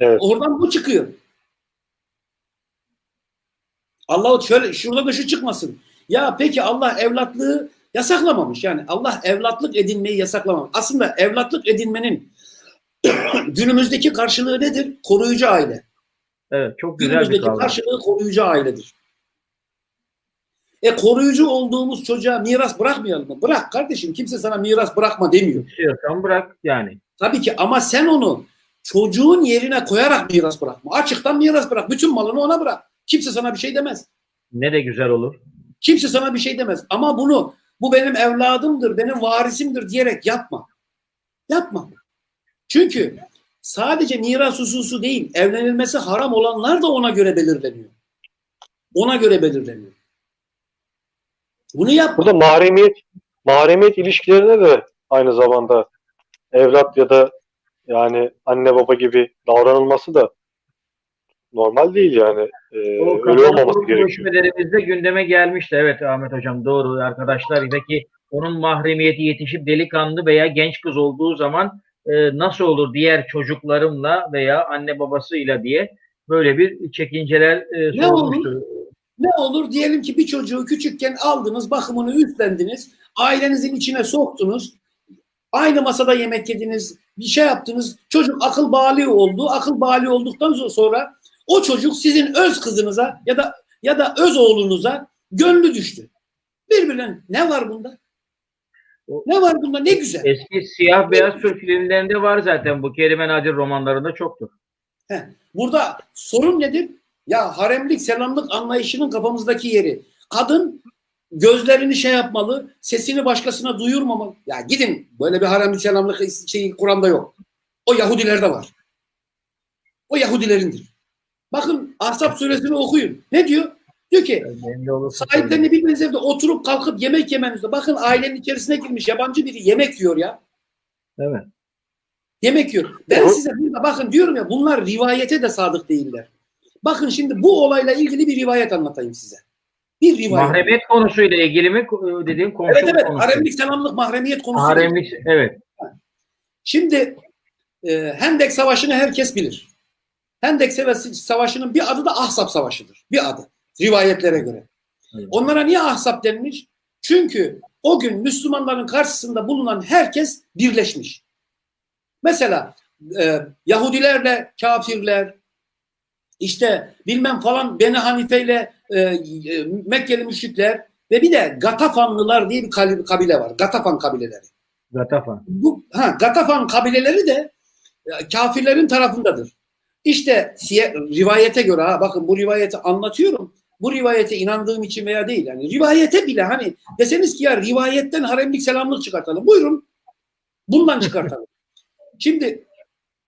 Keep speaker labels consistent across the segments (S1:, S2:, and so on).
S1: Evet.
S2: Oradan bu çıkıyor. Allah şöyle şurada da şu çıkmasın. Ya peki Allah evlatlığı yasaklamamış. Yani Allah evlatlık edinmeyi yasaklamamış. Aslında evlatlık edinmenin günümüzdeki karşılığı nedir? Koruyucu aile.
S3: Evet çok güzel bir
S2: Günümüzdeki
S3: kavram.
S2: karşılığı koruyucu ailedir. E koruyucu olduğumuz çocuğa miras bırakmayalım mı? Bırak kardeşim. Kimse sana miras bırakma demiyor.
S3: İstiyorsan bırak yani.
S2: Tabii ki ama sen onu çocuğun yerine koyarak miras bırakma. Açıktan miras bırak. Bütün malını ona bırak. Kimse sana bir şey demez.
S3: Ne de güzel olur.
S2: Kimse sana bir şey demez. Ama bunu bu benim evladımdır, benim varisimdir diyerek yapma. Yapma. Çünkü sadece miras hususu değil, evlenilmesi haram olanlar da ona göre belirleniyor. Ona göre belirleniyor. Bunu yapma.
S1: Burada mahremiyet mahremiyet ilişkilerine de aynı zamanda evlat ya da yani anne baba gibi davranılması da normal değil yani. Ee,
S3: O
S1: öyle olmaması gerekiyor.
S3: görüşmelerimizde gündeme gelmişti. Evet Ahmet Hocam doğru arkadaşlar. Peki onun mahremiyeti yetişip delikanlı veya genç kız olduğu zaman e, nasıl olur diğer çocuklarımla veya anne babasıyla diye böyle bir çekinceler e,
S2: Ne
S3: sormuştu.
S2: Ne olur diyelim ki bir çocuğu küçükken aldınız, bakımını üstlendiniz, ailenizin içine soktunuz, aynı masada yemek yediniz, bir şey yaptınız, çocuk akıl bali oldu, akıl bali olduktan sonra o çocuk sizin öz kızınıza ya da ya da öz oğlunuza gönlü düştü. Birbirine ne var bunda? Ne var bunda? Ne güzel.
S3: Eski siyah beyaz Türk filmlerinde var zaten bu Kerime Nadir romanlarında çoktur.
S2: Heh, Burada sorun nedir? Ya haremlik, selamlık anlayışının kafamızdaki yeri. Kadın gözlerini şey yapmalı, sesini başkasına duyurmamalı. Ya gidin böyle bir haremlik, selamlık şeyi Kur'an'da yok. O Yahudilerde var. O Yahudilerindir. Bakın Ahzab suresini okuyun. Ne diyor? Diyor ki sahiplerini bilmeniz evde oturup kalkıp yemek yemenizde. Bakın ailenin içerisine girmiş yabancı biri yemek yiyor ya.
S3: Evet.
S2: Yemek yiyor. Ben
S1: Doğru.
S2: size burada bakın diyorum ya bunlar rivayete de sadık değiller. Bakın şimdi bu olayla ilgili bir rivayet anlatayım size. Bir rivayet.
S3: Mahremiyet konusuyla ilgili mi e, dediğim komşuluk
S2: evet evet
S3: konusu?
S2: haremlik selamlık mahremiyet konusu.
S3: Haremlik evet.
S2: Şimdi e, Hendek Savaşı'nı herkes bilir. Hendek Savaşı- Savaşı'nın bir adı da Ahzab Savaşı'dır. Bir adı. Rivayetlere göre.
S3: Evet.
S2: Onlara niye Ahzab denmiş? Çünkü o gün Müslümanların karşısında bulunan herkes birleşmiş. Mesela e, Yahudilerle kafirler, işte bilmem falan Beni Hanife ile e, e, Mekkeli müşrikler ve bir de Gatafanlılar diye bir kabile var. Gatafan kabileleri.
S3: Gatafa.
S2: Bu ha, Gatafan kabileleri de e, kafirlerin tarafındadır. İşte rivayete göre ha bakın bu rivayeti anlatıyorum. Bu rivayete inandığım için veya değil yani rivayete bile hani deseniz ki ya rivayetten haremlik selamlık çıkartalım. Buyurun. Bundan çıkartalım. Şimdi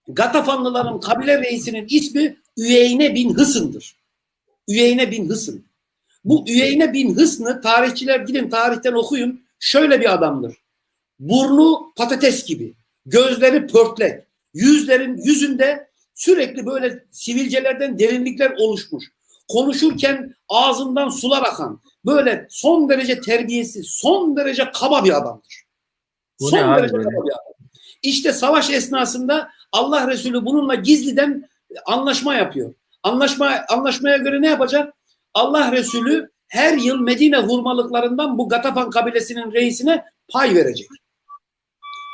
S2: Gatafanlıların kabile reisinin ismi Üyeyne bin Hısın'dır. Üyeyne bin Hısın. Bu Üyeyne bin Hısn'ı tarihçiler gidin tarihten okuyun. Şöyle bir adamdır. Burnu patates gibi. Gözleri pörtlek. Yüzlerin yüzünde sürekli böyle sivilcelerden derinlikler oluşmuş. Konuşurken ağzından sular akan. Böyle son derece terbiyesiz, son derece kaba bir adamdır.
S3: Bu
S2: son
S3: abi
S2: derece
S3: böyle?
S2: kaba bir adam. İşte savaş esnasında Allah Resulü bununla gizliden anlaşma yapıyor. Anlaşma anlaşmaya göre ne yapacak? Allah Resulü her yıl Medine hurmalıklarından bu Gatafan kabilesinin reisine pay verecek.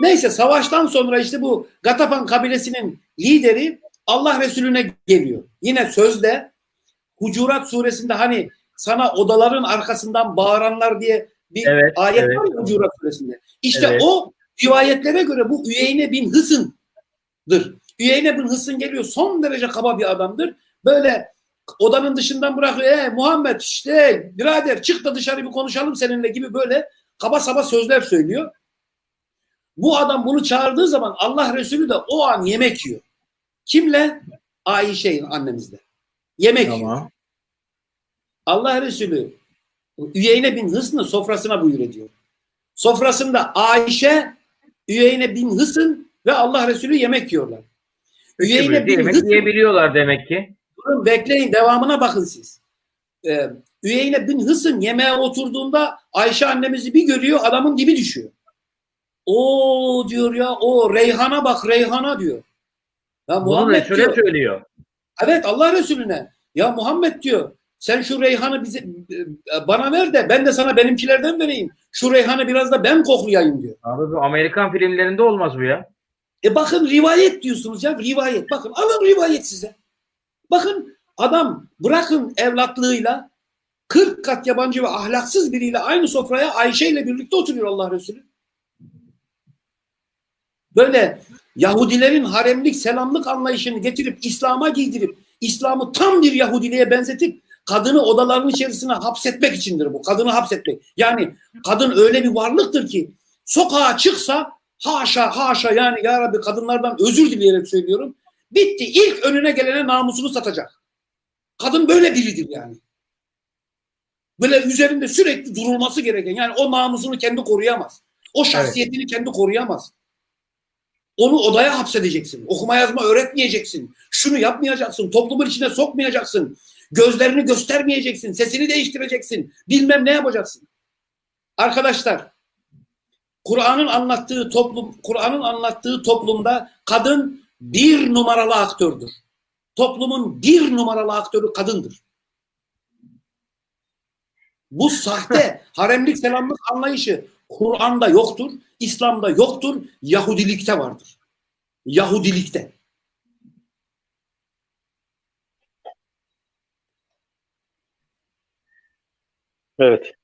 S2: Neyse savaştan sonra işte bu Gatafan kabilesinin lideri Allah Resulüne geliyor. Yine sözde Hucurat suresinde hani sana odaların arkasından bağıranlar diye bir
S3: Evet,
S2: ayet
S3: evet.
S2: var ya Hucurat suresinde. İşte
S3: Evet.
S2: o rivayetlere göre bu Üyeyne bin Hısın'dır. Üyeyne bin Hısın geliyor son derece kaba bir adamdır. Böyle odanın dışından bırakıyor. E Muhammed işte birader çık da dışarı bir konuşalım seninle gibi böyle kaba saba sözler söylüyor. Bu adam bunu çağırdığı zaman Allah Resulü de o an yemek yiyor. Kimle? Ayşe annemizle. Yemek yiyor.
S3: Tamam.
S2: Allah Resulü Üyeyne bin Hısn'ı sofrasına buyur ediyor. Sofrasında Ayşe, Üyeyne bin Hısın ve Allah Resulü yemek yiyorlar. Üyeyne bin
S3: yemek
S2: Hısn,
S3: yiyebiliyorlar demek ki.
S2: Durun bekleyin devamına bakın siz. Ee, Üyeyne bin Hısın yemeğe oturduğunda Ayşe annemizi bir görüyor adamın dibi düşüyor. O diyor ya o Reyhan'a bak Reyhan'a diyor. Ya
S3: Bunu
S2: Muhammed
S3: Resul'e
S2: diyor.
S3: söylüyor.
S2: Evet Allah Resulüne. Ya Muhammed diyor. Sen şu reyhanı bize bana ver de ben de sana benimkilerden vereyim. Şu reyhanı biraz da ben koklayayım diyor.
S3: Abi bu Amerikan filmlerinde olmaz bu ya.
S2: E bakın rivayet diyorsunuz ya rivayet. Bakın alın rivayet size. Bakın adam bırakın evlatlığıyla 40 kat yabancı ve ahlaksız biriyle aynı sofraya Ayşe ile birlikte oturuyor Allah Resulü. Böyle Yahudilerin haremlik selamlık anlayışını getirip İslam'a giydirip İslam'ı tam bir Yahudiliğe benzetip kadını odaların içerisine hapsetmek içindir bu. Kadını hapsetmek. Yani kadın öyle bir varlıktır ki sokağa çıksa haşa haşa yani ya Rabbi kadınlardan özür dileyerek söylüyorum. Bitti. İlk önüne gelene namusunu satacak. Kadın böyle biridir yani. Böyle üzerinde sürekli durulması gereken yani o namusunu kendi koruyamaz. O şahsiyetini kendi koruyamaz. Onu odaya hapsedeceksin. Okuma yazma öğretmeyeceksin. Şunu yapmayacaksın. Toplumun içine sokmayacaksın. Gözlerini göstermeyeceksin. Sesini değiştireceksin. Bilmem ne yapacaksın. Arkadaşlar Kur'an'ın anlattığı toplum Kur'an'ın anlattığı toplumda kadın bir numaralı aktördür. Toplumun bir numaralı aktörü kadındır. Bu sahte haremlik selamlık anlayışı Kur'an'da yoktur, İslam'da yoktur, Yahudilikte vardır. Yahudilikte.
S1: Evet.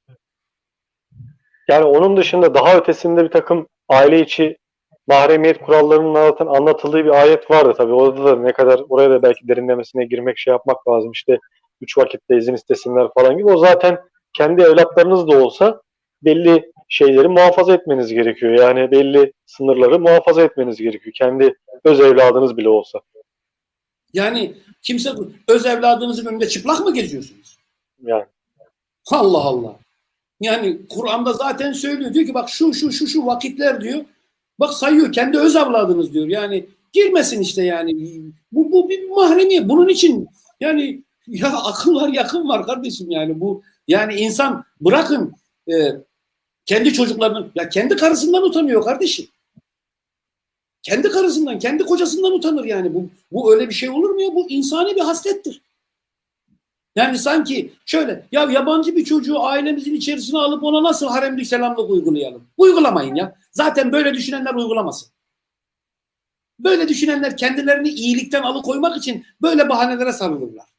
S1: Yani onun dışında daha ötesinde bir takım aile içi mahremiyet kurallarının anlatan, anlatıldığı bir ayet vardı tabii. Orada da ne kadar oraya da belki derinlemesine girmek şey yapmak lazım. İşte üç vakitte izin istesinler falan gibi. O zaten kendi evlatlarınız da olsa belli şeyleri muhafaza etmeniz gerekiyor. Yani belli sınırları muhafaza etmeniz gerekiyor. Kendi öz evladınız bile olsa.
S2: Yani kimse öz evladınızın önünde çıplak mı geziyorsunuz?
S1: Yani
S2: Allah Allah. Yani Kur'an'da zaten söylüyor. Diyor ki bak şu şu şu şu vakitler diyor. Bak sayıyor kendi öz evladınız diyor. Yani girmesin işte yani. Bu, bu bir mahremiye. Bunun için yani ya akıl var yakın var kardeşim yani bu yani insan bırakın e, kendi çocuklarının ya kendi karısından utanıyor kardeşim. Kendi karısından, kendi kocasından utanır yani. Bu, bu öyle bir şey olur mu ya? Bu insani bir haslettir. Yani sanki şöyle ya yabancı bir çocuğu ailemizin içerisine alıp ona nasıl haremlik selamlık uygulayalım? Uygulamayın ya. Zaten böyle düşünenler uygulamasın. Böyle düşünenler kendilerini iyilikten alıkoymak için böyle bahanelere sarılırlar.